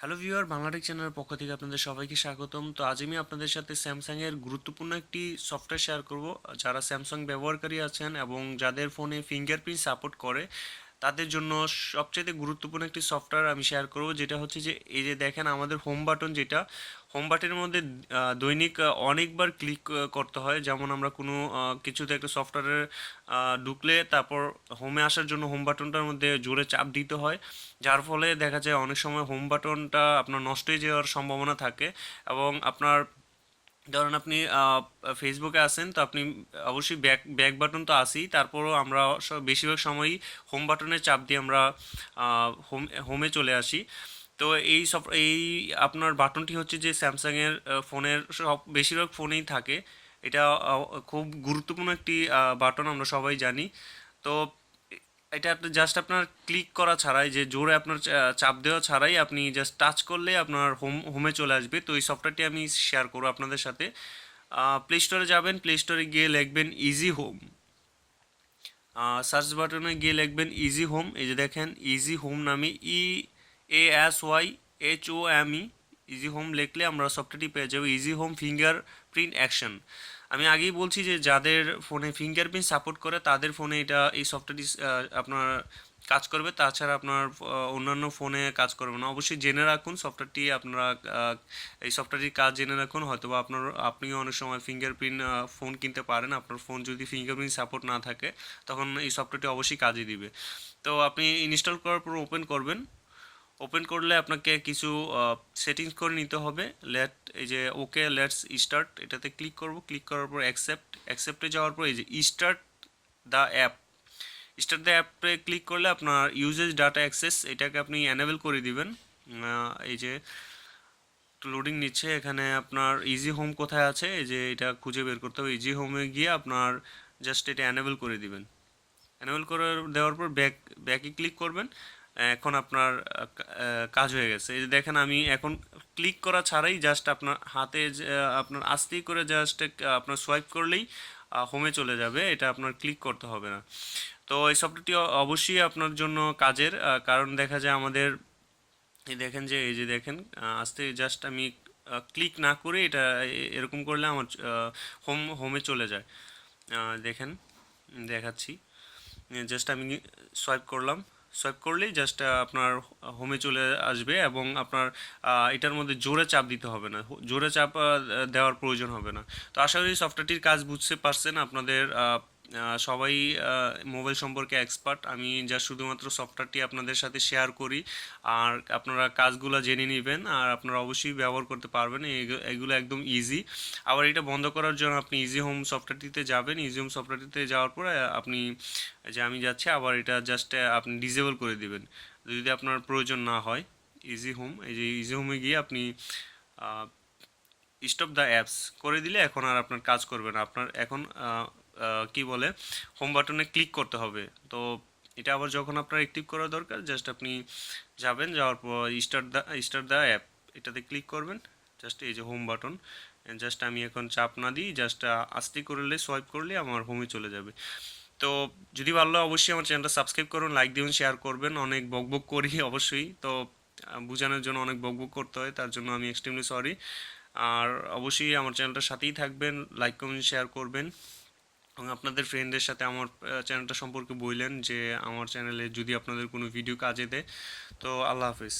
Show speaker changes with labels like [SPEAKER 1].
[SPEAKER 1] Hello viewer Bangla Tech চ্যানেলের পক্ষ থেকে আপনাদের সবাইকে স্বাগতম। তো আজ আমি আপনাদের সাথে স্যামসাংয়ের গুরুত্বপূর্ণ একটি সফটওয়্যার শেয়ার করব। যারা স্যামসাং ব্যবহারকারী আছেন এবং যাদের ফোনে ফিঙ্গারপ্রিন্ট সাপোর্ট করে, তাদের জন্য সবচেয়ে গুরুত্বপূর্ণ একটি সফটওয়্যার আমি শেয়ার করব, যেটা হচ্ছে যে, এই যে দেখেন আমাদের হোম বাটন যেটা হোম বাটনের মধ্যে দৈনিক অনেকবার ক্লিক করতে হয়। যেমন আমরা কোনো কিছুতে একটা সফটওয়্যারে ঢুকলে তারপর হোমে আসার জন্য হোম বাটনটার মধ্যে জোরে চাপ দিতে হয়। যার ফলে দেখা যায় অনেক সময় হোম বাটনটা আপনার নষ্ট হয়ে যাওয়ার সম্ভাবনা থাকে এবং আপনার, ধরেন আপনি ফেসবুকে আছেন, তো আপনি অবশ্যই ব্যাক ব্যাক বাটন তো আসেই তারপরও আমরা বেশিরভাগ সময়ই হোম বাটনের চাপ দিয়ে আমরা হোম হোমে চলে আসি। তো এই সব এই আপনার বাটনটি হচ্ছে যে স্যামসাংয়ের ফোনের সব, বেশিরভাগ ফোনেই থাকে। এটা খুব গুরুত্বপূর্ণ একটি বাটন, আমরা সবাই জানি। তো এটা জাস্ট আপনার ক্লিক করা ছাড়াই, যে জোরে আপনার চাপ দেওয়া ছাড়াই আপনি জাস্ট টাচ করলে আপনার হোম হোমে চলে আসবে। তো এই সফটওয়্যারটি আমি শেয়ার করব আপনাদের সাথে। প্লে স্টোরে যাবেন প্লে স্টোরে গিয়ে লিখবেন ইজি হোম সার্চ বাটনে গিয়ে লিখবেন ইজি হোম এই যে দেখেন ইজি হোম নামে E A S Y H O M E easy home লিখলে আমরা সফটওয়্যারটি পেয়ে যাব easy home fingerprint action আমি আগেই বলছি যে যাদের ফোনে ফিঙ্গারপ্রিন্ট সাপোর্ট করে, তাদের ফোনে এটা, এই সফটওয়্যারটি আপনার কাজ করবে। তাছাড়া আপনার অন্যান্য ফোনে কাজ করবে না। অবশ্যই জেনে রাখুন সফটওয়্যারটি আপনারা এই সফটওয়্যারটির কাজ জেনে রাখুন। হয়তো আপনার, আপনিও অনেক সময় ফিঙ্গারপ্রিন্ট ফোন কিনতে পারেন। আপনার ফোন যদি ফিঙ্গারপ্রিন্ট সাপোর্ট না থাকে, তখন এই সফটওয়্যারটি অবশ্যই কাজে দিবে। তো আপনি ইনস্টল করার পর ওপেন করবেন। ওপেন করলে আপনাকে কিছু সেটিংস করে নিতে হবে। লেট এই যে ওকে লেটস স্টার্ট এটাতে ক্লিক করব। ক্লিক করার পর অ্যাকসেপ্ট অ্যাকসেপ্টে যাওয়ার পর এই যে start the app start the অ্যাপে ক্লিক করলে আপনার ইউজেজ ডাটা অ্যাক্সেস এটাকে আপনি অ্যানেবল করে দিবেন। এই যে লোডিং নিচ্ছে, এখানে আপনার ইজি হোম কোথায় আছে? এই যে, এটা খুঁজে বের করতে হবে। ইজি হোমে গিয়ে আপনার জাস্ট এটা অ্যানেবল করে দিবেন। অ্যানুয়াল করে দেওয়ার পর ব্যাক ব্যাকে ক্লিক করবেন। এখন আপনার কাজ হয়ে গেছে। এই যে দেখেন আমি এখন ক্লিক করা ছাড়াই জাস্ট আপনার হাতে আপনার আস্তেই করে জাস্ট আপনার সোয়াইপ করলেই হোমে চলে যাবে। এটা আপনার ক্লিক করতে হবে না। তো এই সফটওয়্যারটি অবশ্যই আপনার জন্য কাজের কারণ দেখা যায় আমাদের, এই দেখেন যে, এই যে দেখেন আস্তে জাস্ট আমি ক্লিক না করে এটা এরকম করলে আমার হোম হোমে চলে যায়। দেখেন, দেখাচ্ছি। জাস্ট আমি সোয়াইপ করলাম। সোয়াইপ করলেই জাস্ট আপনার হোমে চলে আসবে এবং আপনার এটার মধ্যে জোরে চাপ দিতে হবে না। জোরে চাপ দেওয়ার প্রয়োজন হবে না। তো আশা করি সফটওয়্যারটির কাজ বুঝতে পারছেন। আপনাদের সবাই মোবাইল সম্পর্কে এক্সপার্ট আমি যা শুধুমাত্র সফটওয়্যারটি আপনাদের সাথে শেয়ার করি, আর আপনারা কাজগুলো জেনে নেবেন, আর আপনারা অবশ্যই ব্যবহার করতে পারবেন। এগু- এগুলো একদম ইজি আবার এটা বন্ধ করার জন্য আপনি ইজি হোম সফটওয়্যারটিতে যাবেন। ইজি হোম সফটওয়্যারটিতে যাওয়ার পরে আপনি যে আমি যাচ্ছি, আবার এটা জাস্ট আপনি ডিসেবল করে দিবেন। যদি আপনার প্রয়োজন না হয় ইজি হোম এই যে ইজি হোমে গিয়ে আপনি স্টপ দ্য অ্যাপস করে দিলে এখন আর আপনার কাজ করবে না। আপনার এখন কি বলে হোম বাটনে ক্লিক করতে হবে। তো এটা আবার যখন আপনার অ্যাক্টিভ করা দরকার জাস্ট আপনি যাবেন, যাওয়ার পর start the start the app এটাতে ক্লিক করবেন জাস্ট এই যে হোম বাটন জাস্ট আমি এখন চাপ না দিই জাস্ট আস্তে করলে সোয়াইপ করলে আমার হোমে চলে যাবে। তো যদি ভালো লাগে, অবশ্যই আমার চ্যানেলটা সাবস্ক্রাইব করুন লাইক দিবেন শেয়ার করবেন, অনেক বকবক করি অবশ্যই। তো বোঝানোর জন্য অনেক বকবক করতে হয়, তার জন্য আমি এক্সট্রিমলি সরি আর অবশ্যই আমার চ্যানেলটার সাথেই থাকবেন লাইক কমেন্ট শেয়ার করবেন। এবং আপনাদের ফ্রেন্ডের সাথে আমার চ্যানেলটা সম্পর্কে বললেন যে, আমার চ্যানেলে যদি আপনাদের কোনো ভিডিও কাজে দেয়, তো আল্লাহ হাফিজ।